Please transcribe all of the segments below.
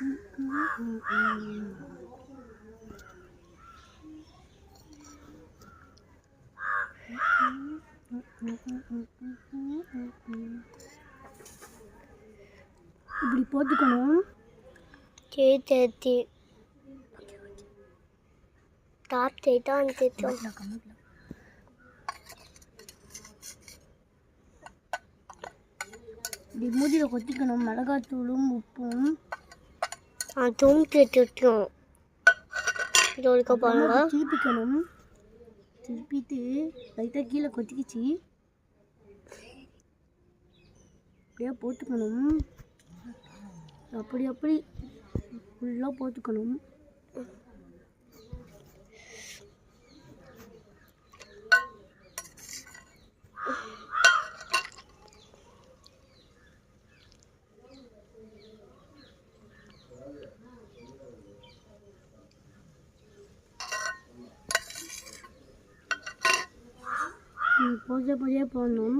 இப்படி போட்டுக்கணும். சரி தேர்த்தி டாப் தேய்த்தா அந்த கொத்திக்கணும். மிளகாத்தூளும் உப்பும். தூம் திட்டும் ஜோலிக்க பாருங்க அப்புறமா திருப்பிக்கணும் திருப்பிட்டு லைட்டாக கீழே கொத்திக்கிச்சு அப்படியே போட்டுக்கணும். அப்படி அப்படி. ஃபுல்லாக போட்டுக்கணும். போத போதே போடணும்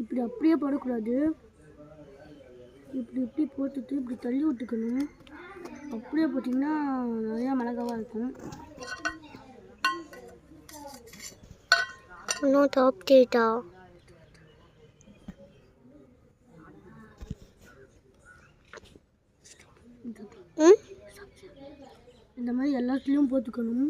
இப்படி அப்படியே போடக்கூடாது இப்படி இப்படி போட்டுட்டு இப்படி தள்ளி விட்டுக்கணும். அப்படியே போட்டிங்கன்னா நிறையா மிளகாவாக இருக்கும். இன்னும் தோப்திட்டா இந்த மாதிரி எல்லாத்துலேயும் போட்டுக்கணும்.